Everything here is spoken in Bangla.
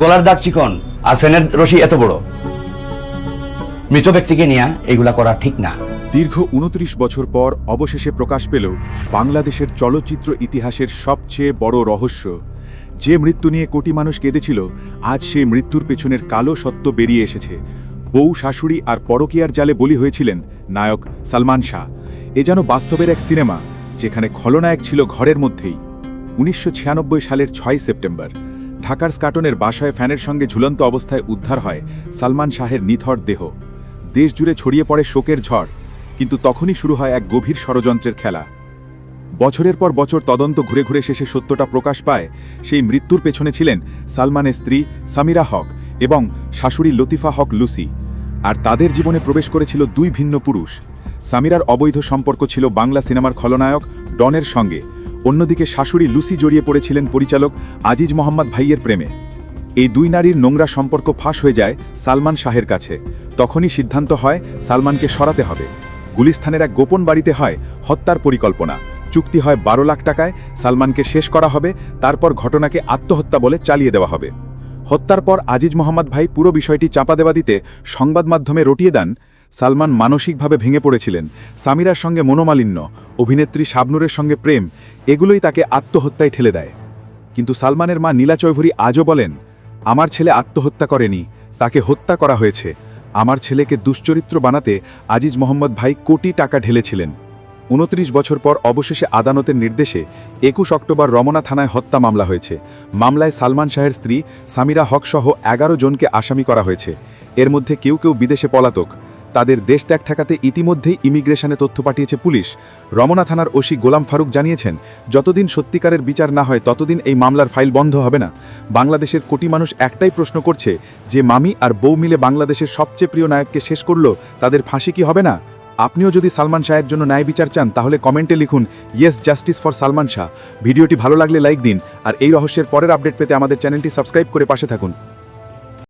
গলার দাগ চিকন আর ফ্যানের রশি এত বড়। মৃত ব্যক্তিকে নিয়ে এগুলা করা ঠিক না। দীর্ঘ উনত্রিশ বছর পর অবশেষে প্রকাশ পেল বাংলাদেশের চলচ্চিত্র ইতিহাসের সবচেয়ে বড় রহস্য। যে মৃত্যু নিয়ে কোটি মানুষ কেঁদেছিল, আজ সেই মৃত্যুর পেছনের কালো সত্য বেরিয়ে এসেছে। বউ, শাশুড়ি আর পরকীয়ার জালে বলি হয়েছিলেন নায়ক সালমান শাহ। এ যেন বাস্তবের এক সিনেমা, যেখানে খলনায়ক ছিল ঘরের মধ্যেই। উনিশশো ছিয়ানব্বই সালের ছয় সেপ্টেম্বর। ঢাকার স্কাটনের বাসায় ফ্যানের সঙ্গে ঝুলন্ত অবস্থায় উদ্ধার হয় সালমান শাহের নিথর দেহ। দেশ জুড়ে ছড়িয়ে পড়ে শোকের ঝড়, কিন্তু তখনই শুরু হয় এক গভীর ষড়যন্ত্রের খেলা। বছরের পর বছর তদন্ত ঘুরে ঘুরে শেষে সত্যটা প্রকাশ পায়, সেই মৃত্যুর পেছনে ছিলেন সালমানের স্ত্রী সামিরা হক এবং শাশুড়ি লতিফা হক লুসি। আর তাদের জীবনে প্রবেশ করেছিল দুই ভিন্ন পুরুষ। সামিরার অবৈধ সম্পর্ক ছিল বাংলা সিনেমার খলনায়ক ডনের সঙ্গে। অন্যদিকে শাশুড়ি লুসি জড়িয়ে পড়েছিলেন পরিচালক আজিজ মোহাম্মদ ভাইয়ের প্রেমে। এই দুই নারীর নোংরা সম্পর্ক ফাঁস হয়ে যায় সালমান শাহের কাছে। তখনই সিদ্ধান্ত হয় সালমানকে সরাতে হবে। গুলিস্থানের এক গোপন বাড়িতে হয় হত্যার পরিকল্পনা। চুক্তি হয় বারো লাখ টাকায়, সালমানকে শেষ করা হবে, তারপর ঘটনাকে আত্মহত্যা বলে চালিয়ে দেওয়া হবে। হত্যার পর আজিজ মোহাম্মদ ভাই পুরো বিষয়টি চাপা দেওয়া দিতে সংবাদ মাধ্যমে রটিয়ে দেন সালমান মানসিকভাবে ভেঙে পড়েছিলেন। সামিরার সঙ্গে মনোমালিন্য, অভিনেত্রী শাবনুরের সঙ্গে প্রেম, এগুলোই তাকে আত্মহত্যায় ঠেলে দেয়। কিন্তু সালমানের মা নীলা চৌধুরী আজও বলেন, আমার ছেলে আত্মহত্যা করেনি, তাকে হত্যা করা হয়েছে। আমার ছেলেকে দুশ্চরিত্র বানাতে আজিজ মোহাম্মদ ভাই কোটি টাকা ঢেলেছিলেন। উনত্রিশ বছর পর অবশেষে আদালতের নির্দেশে একুশ অক্টোবর রমনা থানায় হত্যা মামলা হয়েছে। মামলায় সালমান শাহের স্ত্রী সামিরা হকসহ এগারো জনকে আসামি করা হয়েছে। এর মধ্যে কেউ কেউ বিদেশে পলাতক তাদের দেশ ত্যাগ ঠেকাতে ইতিমধ্যেই ইমিগ্রেশনে তথ্য পাঠিয়েছে পুলিশ। রমনা থানার ওসি গোলাম ফারুক জানিয়েছেন, যতদিন সত্যিকারের বিচার না হয়, ততদিন এই মামলার ফাইল বন্ধ হবে না। বাংলাদেশের কোটি মানুষ একটাই প্রশ্ন করছে, যে মামি আর বউ মিলে বাংলাদেশের সবচেয়ে প্রিয় নায়ককে শেষ করল, তাদের ফাঁসি কি হবে না? আপনিও যদি সালমান শাহের জন্য ন্যায় বিচার চান, তাহলে কমেন্টে লিখুন, yes, justice for Salman Shah. ভিডিওটি ভালো লাগলে লাইক দিন, আর এই রহস্যের পরের আপডেট পেতে আমাদের চ্যানেলটি সাবস্ক্রাইব করে পাশে থাকুন।